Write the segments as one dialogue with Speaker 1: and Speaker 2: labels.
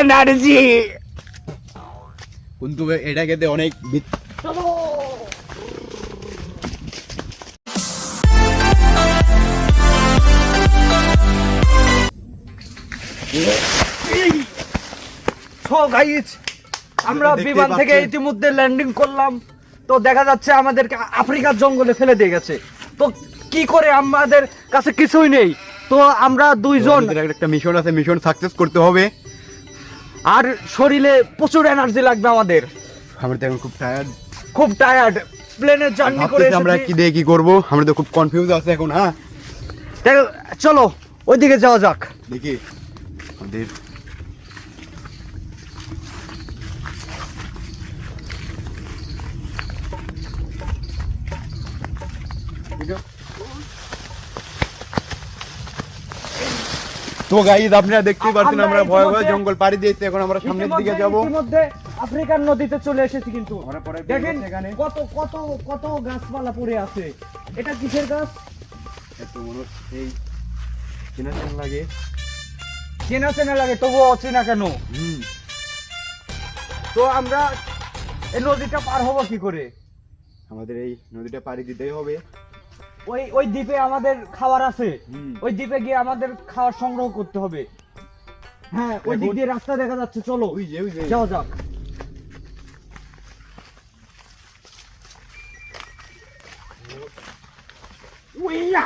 Speaker 1: Energy
Speaker 2: কিন্তু এটা খেতে অনেক
Speaker 1: সো আমরা বিমান থেকে ইতিমধ্যে ল্যান্ডিং করলাম। তো দেখা যাচ্ছে আমাদেরকে আফ্রিকার জঙ্গলে ফেলে দিয়ে গেছে। তো কি করে আমাদের কাছে কিছুই নেই? তো আমরা দুইজন
Speaker 2: একটা মিশন আছে মিশন সাকসেস করতে হবে।
Speaker 1: আর শরীরে প্রচুর এনার্জি লাগবে আমাদের।
Speaker 2: আমরা তো এখন খুব টায়ার্ড
Speaker 1: খুব টায়ার্ড প্লেনের জার্নি করে
Speaker 2: আমরা কি দিয়ে কি করব? আমরা তো খুব কনফিউজ আছে এখন হ্যাঁ?
Speaker 1: দেখো, চলো ওইদিকে যাওয়া যাক।
Speaker 2: দেখি আমাদের। তো গাইজ আপনারা দেখতেই পাচ্ছেন
Speaker 1: আমরা
Speaker 2: ভয় ভয় জঙ্গল পাড়ি দিয়েছি এখন আমরা সামনের দিকে যাব।
Speaker 1: ইতিমধ্যে আফ্রিকার নদীতে চলে এসেছি কিন্তু। দেখেন কত কত কত গাছপালা পড়ে আছে। এটা কিসের গাছ?
Speaker 2: এত মনে এই চেনা চেনা লাগে।
Speaker 1: চেনা চেনা লাগে তবুও অচেনা কেন?
Speaker 2: হুম।
Speaker 1: তো আমরা এই নদীটা পার হব কি করে?
Speaker 2: আমাদের এই নদীটা পাড়ি দিতেই হবে।
Speaker 1: ওই ওই দ্বীপে আমাদের খাবার আছে। ওই দ্বীপে গিয়ে আমাদের খাবার সংগ্রহ করতে হবে। হ্যাঁ ওই দিক দিয়ে রাস্তা দেখা যাচ্ছে চলো।
Speaker 2: ওই যে ওই যে
Speaker 1: উইয়া!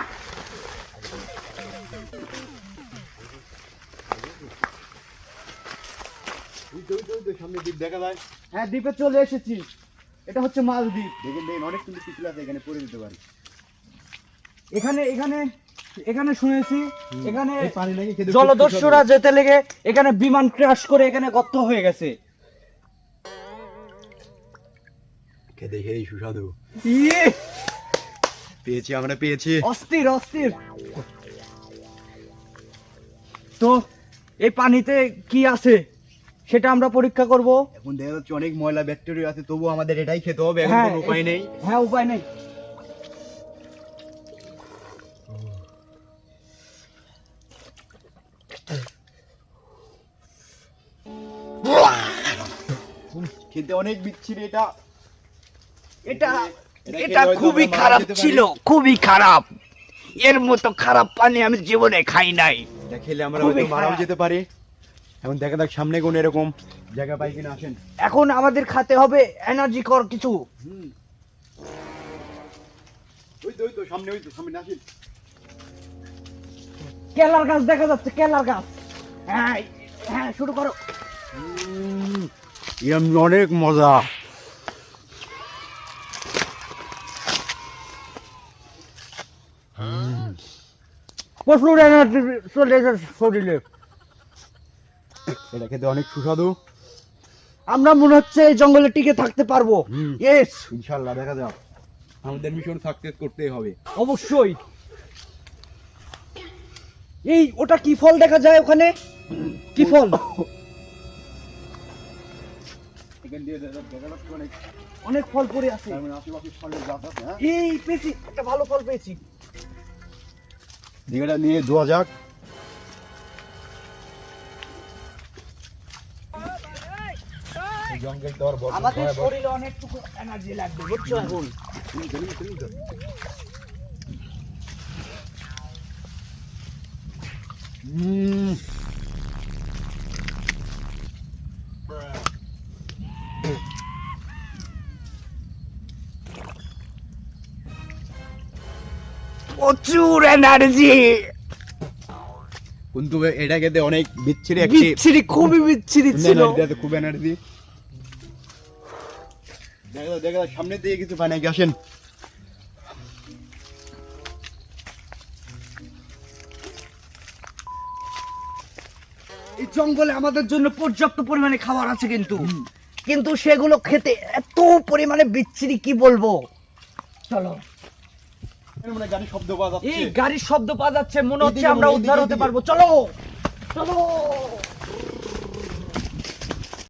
Speaker 2: সামনের দিক দেখা যায়।
Speaker 1: হ্যাঁ দ্বীপে চলে এসেছি। এটা হচ্ছে মালদ্বীপ।
Speaker 2: দেখেন দেখেন অনেক কিন্তু পিছলে আছে এখানে পড়ে দিতে পারি।
Speaker 1: এখানে এখানে এখানে শুনেছি এখানে জলদস্যুরা যেতে লেগে এখানে বিমান ক্রাশ করে এখানে গর্ত হয়ে গেছে।
Speaker 2: খেতে খেয়ে সুস্বাদু।
Speaker 1: ইয়ে!
Speaker 2: পেয়েছি আমরা পেয়েছি।
Speaker 1: অস্থির অস্থির। তো এই পানিতে কি আছে সেটা আমরা পরীক্ষা করব?
Speaker 2: এখন দেখা যাচ্ছে অনেক ময়লা ব্যাকটেরিয়া আছে তবু আমাদের এটাই খেতে হবে এখন
Speaker 1: হ্যাঁ
Speaker 2: কোনো উপায় নেই।
Speaker 1: হ্যাঁ উপায় নেই।
Speaker 2: খেতে অনেক বিচ্ছিরি এটা।
Speaker 1: এটা
Speaker 2: এটা
Speaker 1: খুবই খারাপ ছিল খুবই খারাপ। এর মতো খারাপ পানি আমি জীবনে খাই নাই।
Speaker 2: এটা খেলে আমরা হয়তো মারাও যেতে পারি। এখন দেখা যাক সামনে কোন এরকম জায়গা পাই কিনা আসেন।
Speaker 1: এখন আমাদের খেতে হবে এনার্জি কর কিছু।
Speaker 2: ওই তো ওই তো সামনে ওই তো সামনে আসেন।
Speaker 1: কেলার গাছ দেখা যাচ্ছে কেলার গাছ। হ্যাঁ হ্যাঁ শুরু করো।
Speaker 2: এরম অনেক মজা।
Speaker 1: প্রচুর চলে এসেছে শরীরে।
Speaker 2: এটা খেতে অনেক সুস্বাদু।
Speaker 1: আমরা মনে হচ্ছে এই জঙ্গলে টিকে থাকতে পারব। ইয়েস
Speaker 2: ইনশাল্লাহ দেখা যাক। আমাদের মিশন সাকসেস করতেই হবে।
Speaker 1: অবশ্যই। এই ওটা কি ফল দেখা যায় ওখানে? কি ফল?
Speaker 2: এখান দিয়ে দেখা অনেক
Speaker 1: অনেক ফল পড়ে আছে।
Speaker 2: মানে আশেপাশে ফলের গাছ আছে হ্যাঁ?
Speaker 1: এই পেয়েছি একটা ভালো ফল পেয়েছি।
Speaker 2: দিঘাটা নিয়ে ধোয়া যাক। জঙ্গল তো আর বড়
Speaker 1: আমাদের শরীরে অনেকটুকু এনার্জি লাগবে বুঝছ? এখন
Speaker 2: হুম।
Speaker 1: প্রচুর এনার্জি
Speaker 2: কিন্তু এটা খেতে অনেক বিচ্ছিরি একটি
Speaker 1: বিচ্ছিরি খুবই বিচ্ছিরি ছিল।
Speaker 2: এনার্জি খুব এনার্জি দেখা দেখা যাক, সামনের দিকে কিছু নাকি আসেন।
Speaker 1: এই জঙ্গলে আমাদের জন্য পর্যাপ্ত পরিমাণে খাবার আছে কিন্তু। কিন্তু সেগুলো খেতে এত পরিমাণে বিচ্ছিরি কি বলব? চলো।
Speaker 2: মানে শব্দ পাওয়া
Speaker 1: এই গাড়ির শব্দ পাওয়া যাচ্ছে মনে হচ্ছে আমরা উদ্ধার হতে পারব। চলো! চলো!